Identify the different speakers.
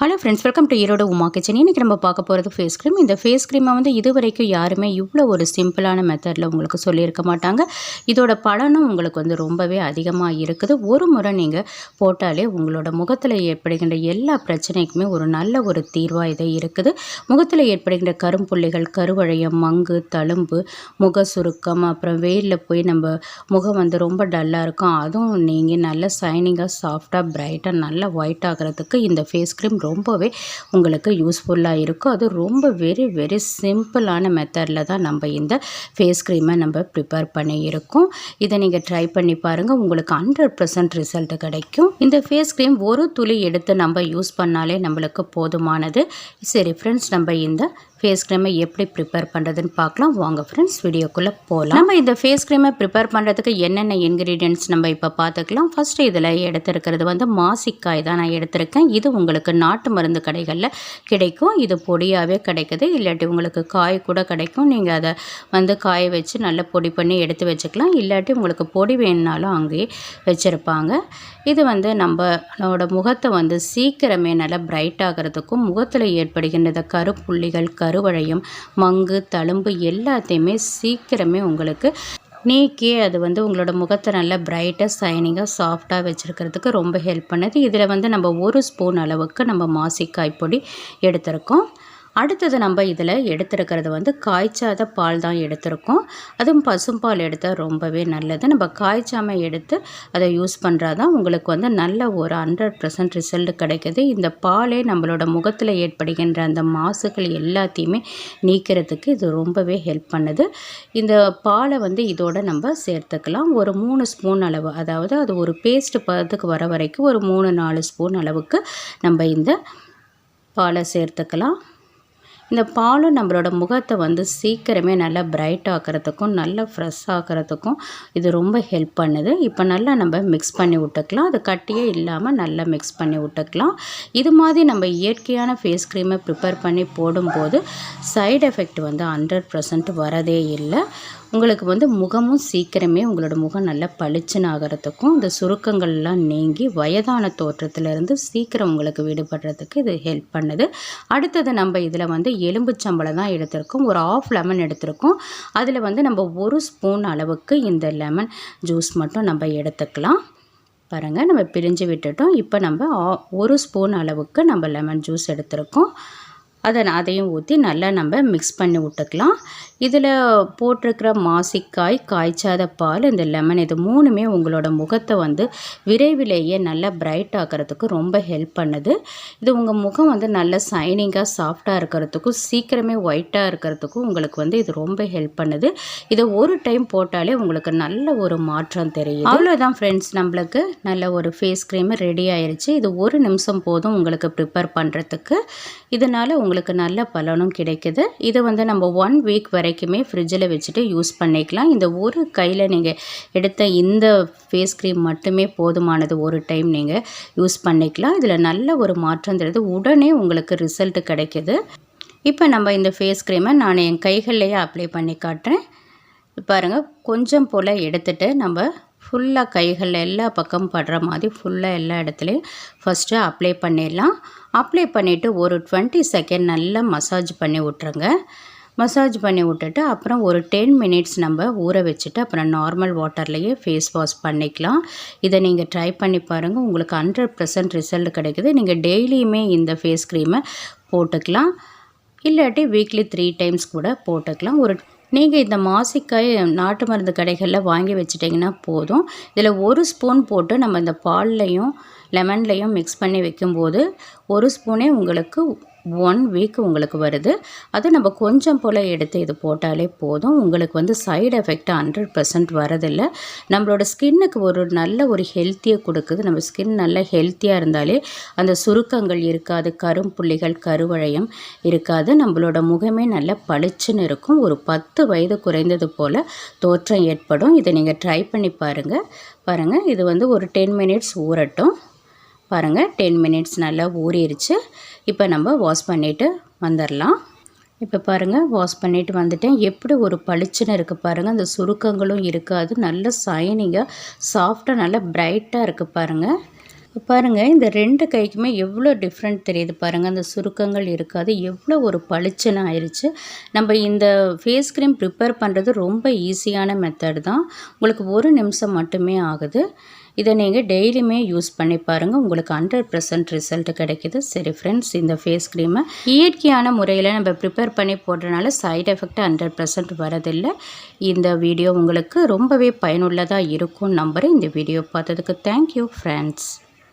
Speaker 1: Hello friends welcome to Erode Uma kitchen இன்றைக்கி நம்ம பார்க்க போகிறது ஃபேஸ் க்ரீம் இந்த ஃபேஸ் க்ரீமை வந்து இது வரைக்கும் யாருமே இவ்வளோ ஒரு சிம்பிளான மெத்தடில் உங்களுக்கு சொல்லியிருக்க மாட்டாங்க. இதோட பலனும் உங்களுக்கு வந்து ரொம்பவே அதிகமாக இருக்குது. ஒரு முறை நீங்கள் போட்டாலே உங்களோட முகத்தில் ஏற்படுகின்ற எல்லா பிரச்சனைக்குமே ஒரு நல்ல ஒரு தீர்வாக இது இருக்குது. முகத்தில் ஏற்படுகின்ற கரும்புள்ளிகள் கருவழையம் மங்கு தழும்பு முக சுருக்கம் அப்புறம் வெயிலில் போய் நம்ம முகம் வந்து ரொம்ப டல்லாக இருக்கும். அதுவும் நீங்கள் நல்ல சைனிங்காக சாஃப்டாக பிரைட்டாக நல்லா ஒயிட் ஆகிறதுக்கு இந்த ஃபேஸ் க்ரீம் ரொம்பவே உங்களுக்கு யூஸ்ஃபுல்லாக இருக்கும். அது ரொம்ப வெரி வெரி சிம்பிளான மெத்தடில் தான் நம்ம இந்த ஃபேஸ் க்ரீமை நம்ம ப்ரிப்பேர் பண்ணியிருக்கோம் இதை நீங்கள் ட்ரை பண்ணி பாருங்கள் உங்களுக்கு ஹண்ட்ரட் பர்சன்ட் ரிசல்ட் கிடைக்கும். இந்த ஃபேஸ் க்ரீம் ஒரு துளி எடுத்து நம்ம யூஸ் பண்ணாலே நம்மளுக்கு போதுமானது. சரி ஃப்ரெண்ட்ஸ் நம்ம இந்த ஃபேஸ் க்ரீமை எப்படி ப்ரிப்பேர் பண்ணுறதுன்னு பார்க்கலாம். வாங்க ஃப்ரெண்ட்ஸ் வீடியோக்குள்ளே போகலாம் நம்ம இந்த ஃபேஸ் க்ரீமை ப்ரிப்பேர் பண்ணுறதுக்கு என்னென்ன இன்க்ரீடியன்ட்ஸ் நம்ம இப்போ பார்த்துக்கலாம். ஃபஸ்ட்டு இதில் எடுத்திருக்கிறது வந்து மாசிக்காய் தான் நான் எடுத்திருக்கேன். இது உங்களுக்கு நாட்டு மருந்து கடைகளில் கிடைக்கும். இது பொடியாகவே கிடைக்குது. இல்லாட்டி உங்களுக்கு காய் கூட கிடைக்கும். நீங்கள் அதை வந்து காய வச்சு நல்லா பொடி பண்ணி எடுத்து வச்சுக்கலாம். இல்லாட்டி உங்களுக்கு பொடி வேணுனாலும் அங்கேயே வச்சுருப்பாங்க. இது வந்து நம்மளோட முகத்தை வந்து சீக்கிரமே நல்லா பிரைட் ஆகிறதுக்கும் முகத்தில் ஏற்படுகின்ற கருப்புள்ளிகள் கருவழையும் மங்கு தழும்பு எல்லாத்தையுமே சீக்கிரமே உங்களுக்கு நீக்கி அது வந்து உங்களோட முகத்தை நல்லா பிரைட்டாக சைனிங்காக சாஃப்டாக வச்சுருக்கிறதுக்கு ரொம்ப ஹெல்ப் பண்ணுது. இதில் வந்து நம்ம ஒரு ஸ்பூன் அளவுக்கு நம்ம மாசிக்காய் பொடி எடுத்திருக்கோம். அடுத்தது நம்ம இதில் எடுத்துருக்கிறது வந்து காய்ச்சாத பால் தான் எடுத்திருக்கோம். அதுவும் பசும்பால் எடுத்தால் ரொம்பவே நல்லது. நம்ம காய்ச்சாமல் எடுத்து அதை யூஸ் பண்ணுறாதான் உங்களுக்கு வந்து நல்ல ஒரு ஹண்ட்ரட் பர்சன்ட் ரிசல்ட் கிடைக்கிது. இந்த பாலே நம்மளோட முகத்தில் ஏற்படுகின்ற அந்த மாசுகள் எல்லாத்தையுமே நீக்கிறதுக்கு இது ரொம்பவே ஹெல்ப் பண்ணுது. இந்த பாலை வந்து இதோட நம்ம சேர்த்துக்கலாம். ஒரு மூணு ஸ்பூன் அளவு அதாவது அது ஒரு பேஸ்ட் பதத்துக்கு வர வரைக்கும் ஒரு மூணு நாலு ஸ்பூன் அளவுக்கு நம்ம இந்த பாலை சேர்த்துக்கலாம். இந்த பாலும் நம்மளோட முகத்தை வந்து சீக்கிரமே நல்லா பிரைட் ஆக்கிறதுக்கும் நல்லா ஃப்ரெஷ் ஆக்கிறதுக்கும் இது ரொம்ப ஹெல்ப் பண்ணுது. இப்போ நல்லா நம்ம மிக்ஸ் பண்ணி விட்டுக்கலாம். அது கட்டியே இல்லாமல் நல்லா மிக்ஸ் பண்ணி விட்டுக்கலாம். இது மாதிரி நம்ம இயற்கையான ஃபேஸ் க்ரீமை ப்ரிப்பேர் பண்ணி போடும்போது சைடு எஃபெக்ட் வந்து ஹண்ட்ரட் பர்சன்ட் வரதே இல்லை. உங்களுக்கு வந்து முகமும் சீக்கிரமே உங்களோட முகம் நல்லா பளிச்சுன்னு ஆகிறதுக்கும் இந்த சுருக்கங்கள்லாம் நீங்கி வயதான தோற்றத்திலேருந்து சீக்கிரம் உங்களுக்கு விடுபடுறதுக்கு இது ஹெல்ப் பண்ணுது. அடுத்தது நம்ம இதில் வந்து எலும்புச்சம்பளம் தான் எடுத்திருக்கோம். ஒரு ஆஃப் லெமன் எடுத்திருக்கோம். அதில் வந்து நம்ம ஒரு ஸ்பூன் அளவுக்கு இந்த லெமன் ஜூஸ் மட்டும் நம்ம எடுத்துக்கலாம். பாருங்கள் நம்ம பிரிஞ்சு விட்டுட்டோம். இப்போ நம்ம ஒரு ஸ்பூன் அளவுக்கு நம்ம லெமன் ஜூஸ் எடுத்திருக்கோம். அதை அதையும் ஊற்றி நல்லா நம்ம மிக்ஸ் பண்ணி விட்டுக்கலாம். இதில் போட்டிருக்கிற மாசிக்காய் காய்ச்சாத பால் இந்த லெமன் இது மூணுமே உங்களோட முகத்தை வந்து விரைவிலேயே நல்லா பிரைட் ஆக்கிறதுக்கு ரொம்ப ஹெல்ப் பண்ணுது. இது உங்கள் முகம் வந்து நல்ல சைனிங்காக சாஃப்டாக இருக்கிறதுக்கும் சீக்கிரமே ஒயிட்டாக இருக்கிறதுக்கும் உங்களுக்கு வந்து இது ரொம்ப ஹெல்ப் பண்ணுது. இதை ஒரு டைம் போட்டாலே உங்களுக்கு நல்ல ஒரு மாற்றம் தெரியும் அவ்வளோதான் ஃப்ரெண்ட்ஸ் நம்மளுக்கு. நல்ல ஒரு ஃபேஸ் க்ரீம் ரெடி ஆயிடுச்சு இது ஒரு நிமிஷம் போதும் உங்களுக்கு ப்ரிப்பேர் பண்ணுறதுக்கு இதனால் உங்களுக்கு நல்ல பலனும் கிடைக்குது. இது வந்து நம்ம ஒன் வீக் வரைக்குமே ஃப்ரிட்ஜில் வச்சுட்டு யூஸ் பண்ணிக்கலாம். இந்த ஒரு கையில் நீங்கள் எடுத்த இந்த ஃபேஸ் க்ரீம் மட்டுமே போதுமானது ஒரு டைம் நீங்கள் யூஸ் பண்ணிக்கலாம். இதில் நல்ல ஒரு மாற்றம் தருது. உடனே உங்களுக்கு ரிசல்ட் கிடைக்கிது. இப்போ நம்ம இந்த ஃபேஸ் க்ரீமை நான் என் கைகள்லேயே அப்ளை பண்ணி காட்டுறேன். பாருங்கள் கொஞ்சம் போல் எடுத்துகிட்டு நம்ம ஃபுல்லாக கைகள் எல்லா பக்கம் படுற மாதிரி ஃபுல்லாக எல்லா இடத்துலையும் ஃபஸ்ட்டு அப்ளை பண்ணிடலாம். அப்ளை பண்ணிவிட்டு ஒரு டுவெண்ட்டி செகண்ட் நல்லா மசாஜ் பண்ணி விட்ருங்க மசாஜ் பண்ணி விட்டுட்டு அப்புறம் ஒரு டென் மினிட்ஸ் நம்ம ஊற வச்சுட்டு அப்புறம் நார்மல் வாட்டர்லேயே ஃபேஸ் வாஷ் பண்ணிக்கலாம். இதை நீங்கள் ட்ரை பண்ணி பாருங்கள் உங்களுக்கு ஹண்ட்ரட் பர்சன்ட் ரிசல்ட் கிடைக்குது. நீங்கள் டெய்லியுமே இந்த ஃபேஸ் க்ரீமை போட்டுக்கலாம். இல்லாட்டி வீக்லி த்ரீ டைம்ஸ் கூட போட்டுக்கலாம். ஒரு நீங்கள் இந்த மாசிக்காய் நாட்டு மருந்து கடைகளில் வாங்கி வச்சிட்டிங்கன்னா போதும். இதில் ஒரு ஸ்பூன் போட்டு நம்ம இந்த பால்லையும் லெமன்லேயும் மிக்ஸ் பண்ணி வைக்கும்போது ஒரு ஸ்பூனே உங்களுக்கு ஒன் வீக் உங்களுக்கு வருது. அது நம்ம கொஞ்சம் போல் எடுத்து இது போட்டாலே போதும். உங்களுக்கு வந்து சைடு எஃபெக்ட் ஹண்ட்ரட் பர்சன்ட் வரதில்லை. நம்மளோட ஸ்கின்னுக்கு ஒரு நல்ல ஒரு ஹெல்த்தியை கொடுக்குது. நம்ம ஸ்கின் நல்லா ஹெல்த்தியாக இருந்தாலே அந்த சுருக்கங்கள் இருக்காது. கரும்புள்ளிகள் கருவழையம் இருக்காது. நம்மளோட முகமே நல்லா பளிச்சுன்னு இருக்கும். ஒரு பத்து வயது குறைந்தது போல் தோற்றம் ஏற்படும். இதை நீங்கள் ட்ரை பண்ணி பாருங்கள் பாருங்கள் இது வந்து ஒரு டென் மினிட்ஸ் ஊறட்டும். பாருங்கள் டென் மினிட்ஸ் நல்லா ஊறிடுச்சு இப்போ நம்ம வாஷ் பண்ணிவிட்டு வந்துடலாம் இப்போ பாருங்கள் வாஷ் பண்ணிவிட்டு வந்துட்டேன். எப்படி ஒரு பளிச்சுன்னு இருக்குது பாருங்கள் அந்த சுருக்கங்களும் இருக்காது. நல்ல சைனிங்காக சாஃப்டாக நல்லா பிரைட்டாக இருக்குது பாருங்கள் பாருங்கள் இந்த ரெண்டு கைக்குமே எவ்வளோ டிஃப்ரெண்ட் தெரியுது பாருங்கள் அந்த சுருக்கங்கள் இருக்காது. எவ்வளோ ஒரு பளிச்சுன்னு ஆயிடுச்சு நம்ம இந்த ஃபேஸ் க்ரீம் ப்ரிப்பேர் பண்ணுறது ரொம்ப ஈஸியான மெத்தட் தான். உங்களுக்கு ஒரு நிமிஷம் மட்டுமே ஆகுது. இதை நீங்கள் டெய்லியுமே யூஸ் பண்ணி பாருங்கள் உங்களுக்கு ஹண்ட்ரட் பர்சன்ட் ரிசல்ட் கிடைக்கிது. சரி ஃப்ரெண்ட்ஸ் இந்த ஃபேஸ் க்ரீமை இயற்கையான முறையில் நம்ம ப்ரிப்பேர் பண்ணி போடுறதுனால சைட் எஃபெக்ட் ஹண்ட்ரட் பர்சன்ட் வரதில்லை. இந்த வீடியோ உங்களுக்கு ரொம்பவே பயனுள்ளதாக இருக்கும் நம்புகிறேன் இந்த வீடியோ பார்த்ததுக்கு தேங்க்யூ ஃப்ரெண்ட்ஸ்